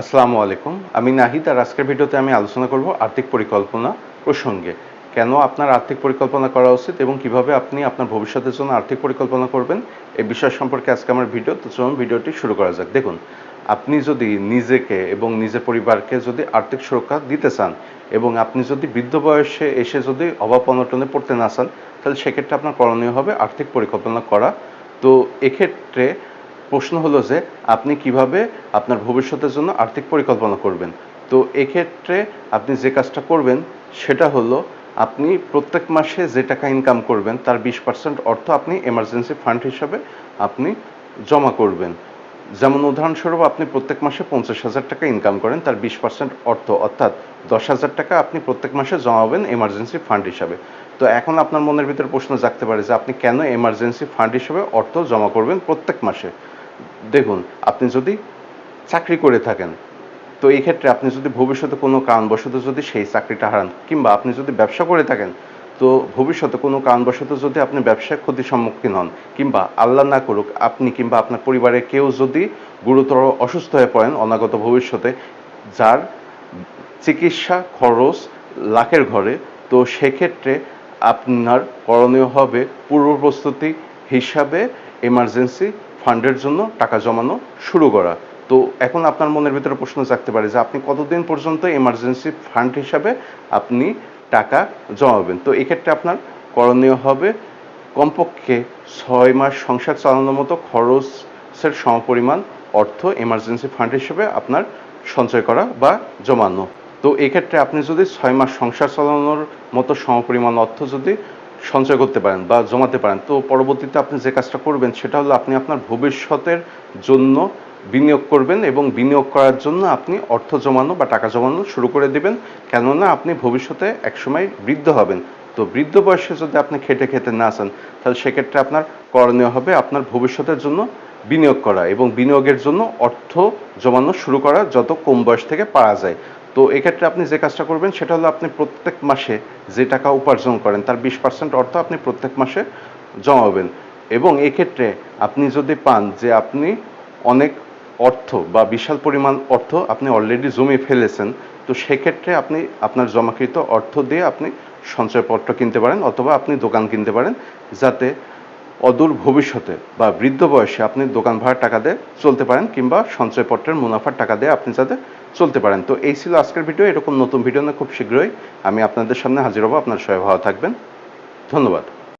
আসসালামু আলাইকুম। আমি নাহিদ আর আজকের ভিডিওতে আমি আলোচনা করব আর্থিক পরিকল্পনা প্রসঙ্গে। কেন আপনার আর্থিক পরিকল্পনা করা উচিত এবং কীভাবে আপনি আপনার ভবিষ্যতের জন্য আর্থিক পরিকল্পনা করবেন এই বিষয় সম্পর্কে আজকে আমার ভিডিও। তো চলুন ভিডিওটি শুরু করা যাক। দেখুন, আপনি যদি নিজেকে এবং নিজের পরিবারকে যদি আর্থিক সুরক্ষা দিতে চান এবং আপনি যদি বৃদ্ধ বয়সে এসে যদি অভাব অনটনে পড়তে না চান, তাহলে সেক্ষেত্রে আপনার করণীয় হবে আর্থিক পরিকল্পনা করা। তো এক্ষেত্রে প্রশ্ন হলো যে আপনি কীভাবে আপনার ভবিষ্যতের জন্য আর্থিক পরিকল্পনা করবেন? তো এক্ষেত্রে আপনি যে কাজটা করবেন, সেটা হলো আপনি প্রত্যেক মাসে যে টাকা ইনকাম করবেন, তার বিশ পার্সেন্ট অর্থ আপনি এমার্জেন্সি ফান্ড হিসাবে আপনি জমা করবেন। যেমন উদাহরণস্বরূপ আপনি প্রত্যেক মাসে পঞ্চাশ হাজার টাকা ইনকাম করেন, তার বিশ পার্সেন্ট অর্থ, অর্থাৎ দশ হাজার টাকা আপনি প্রত্যেক মাসে জমাবেন এমার্জেন্সি ফান্ড হিসাবে। তো এখন আপনার মনের ভিতরে প্রশ্ন জাগতে পারে যে আপনি কেন এমার্জেন্সি ফান্ড হিসেবে অর্থ জমা করবেন প্রত্যেক মাসে? দেখুন, আপনি যদি চাকরি করে থাকেন, তো এই ক্ষেত্রে আপনি যদি ভবিষ্যতে কোনো কারণবশত যদি সেই চাকরিটা হারান, কিংবা আপনি যদি ব্যবসা করে থাকেন, তো ভবিষ্যতে কোনো কারণবশত যদি আপনি ব্যবসায় ক্ষতির সম্মুখীন হন, কিংবা আল্লাহ না করুক, আপনি কিংবা আপনার পরিবারের কেউ যদি গুরুতর অসুস্থ হয়ে পড়েন অনাগত ভবিষ্যতে, যার চিকিৎসা খরচ লাখের ঘরে, তো সেক্ষেত্রে আপনার করণীয় হবে পূর্ব প্রস্তুতি হিসাবে এমার্জেন্সি ফান্ডের জন্য টাকা জমানো শুরু করা। তো এখন আপনার মনের ভিতরে প্রশ্ন জাগতে পারে যে আপনি কতদিন পর্যন্ত এমার্জেন্সি ফান্ড হিসাবে আপনি টাকা জমাবেন? তো এক্ষেত্রে আপনার করণীয় হবে কমপক্ষে ছয় মাস সংসার চালানোর মতো খরচের সমপরিমাণ অর্থ এমার্জেন্সি ফান্ড হিসেবে আপনার সঞ্চয় করা বা জমানো। তো এক্ষেত্রে আপনি যদি ছয় মাস সংসার চালানোর মতো সমপরিমাণ অর্থ যদি সঞ্চয় করতে পারেন বা জমাতে পারেন। তো পরবর্তীতে আপনি যে কাজটা করবেন সেটা হলো আপনি আপনার ভবিষ্যতের জন্য বিনিয়োগ করবেন এবং বিনিয়োগ করার জন্য আপনি অর্থ জমানো বা টাকা জমানো শুরু করে দিবেন। কেননা আপনি ভবিষ্যতে একসময় বৃদ্ধ হবেন। তো বৃদ্ধ বয়সে যদি আপনি খেটে খেতে না চান, তাহলে সেক্ষেত্রে আপনার করণীয় হবে আপনার ভবিষ্যতের জন্য বিনিয়োগ করা এবং বিনিয়োগের জন্য অর্থ জমানো শুরু করা যত কম বয়স থেকে পারা যায়। তো এক্ষেত্রে আপনি যে কাজটা করবেন, সেটা হলো আপনি প্রত্যেক মাসে যে টাকা উপার্জন করেন, তার বিশ পার্সেন্ট অর্থ আপনি প্রত্যেক মাসে জমাবেন। এবং এক্ষেত্রে আপনি যদি পান যে আপনি অনেক অর্থ বা বিশাল পরিমাণ অর্থ আপনি অলরেডি জমিয়ে ফেলেছেন, তো সেক্ষেত্রে আপনি আপনার জমাকৃত অর্থ দিয়ে আপনি সঞ্চয়পত্র কিনতে পারেন অথবা আপনি দোকান কিনতে পারেন, যাতে অদূর ভবিষ্যতে বা বৃদ্ধ বয়সে আপনি দোকান ভাড়ার টাকা দিয়ে চলতে পারেন কিংবা সঞ্চয়পত্রের মুনাফার টাকা দিয়ে আপনি যাতে চলতে পারেন। তো এই ছিল আজকের ভিডিও। এরকম নতুন ভিডিও না খুব শীঘ্রই আমি আপনাদের সামনে হাজির হব। আপনার সবাই ভালো থাকবেন। ধন্যবাদ।